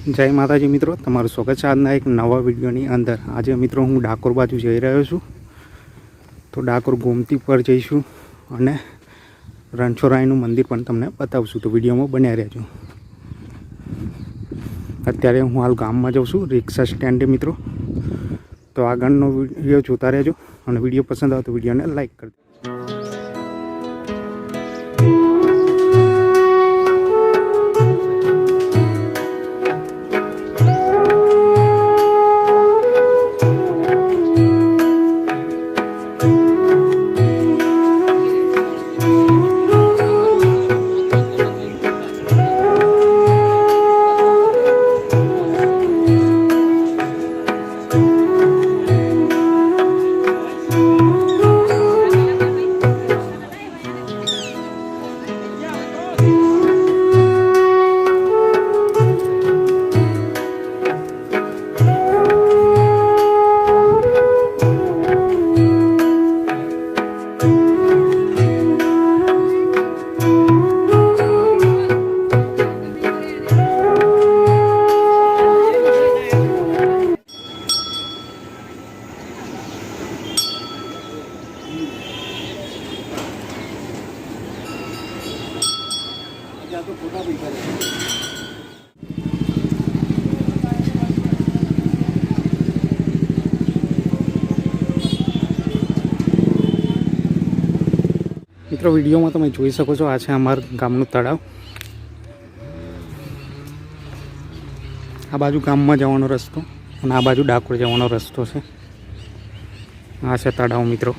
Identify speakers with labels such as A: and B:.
A: જય માતાજી મિત્રો, તમારું સ્વાગત છે આજના એક નવા વિડીયોની અંદર. આજે મિત્રો હું ડાકોર બાજુ જઈ રહ્યો છું. તો ડાકોર ગોમતી પર જઈશું અને રણછોરાયનું મંદિર પણ તમને બતાવશું. તો વિડીયોમાં બન્યા રહેજો. અત્યારે હું હાલ ગામમાં જાઉં છું, રિક્ષા સ્ટેન્ડે મિત્રો. તો આગળનો વીડિયો જોતા રહેજો અને વીડિયો પસંદ આવે તો વિડીયોને લાઈક કરજો મિત્રો, વિડીયોમાં તમે જોઈ શકો છો, આ છે અમારા ગામનું તળાવ. આ બાજુ ગામમાં જવાનો રસ્તો અને આ બાજુ ડાકોર જવાનો રસ્તો છે. આ છે તળાવ, મિત્રો.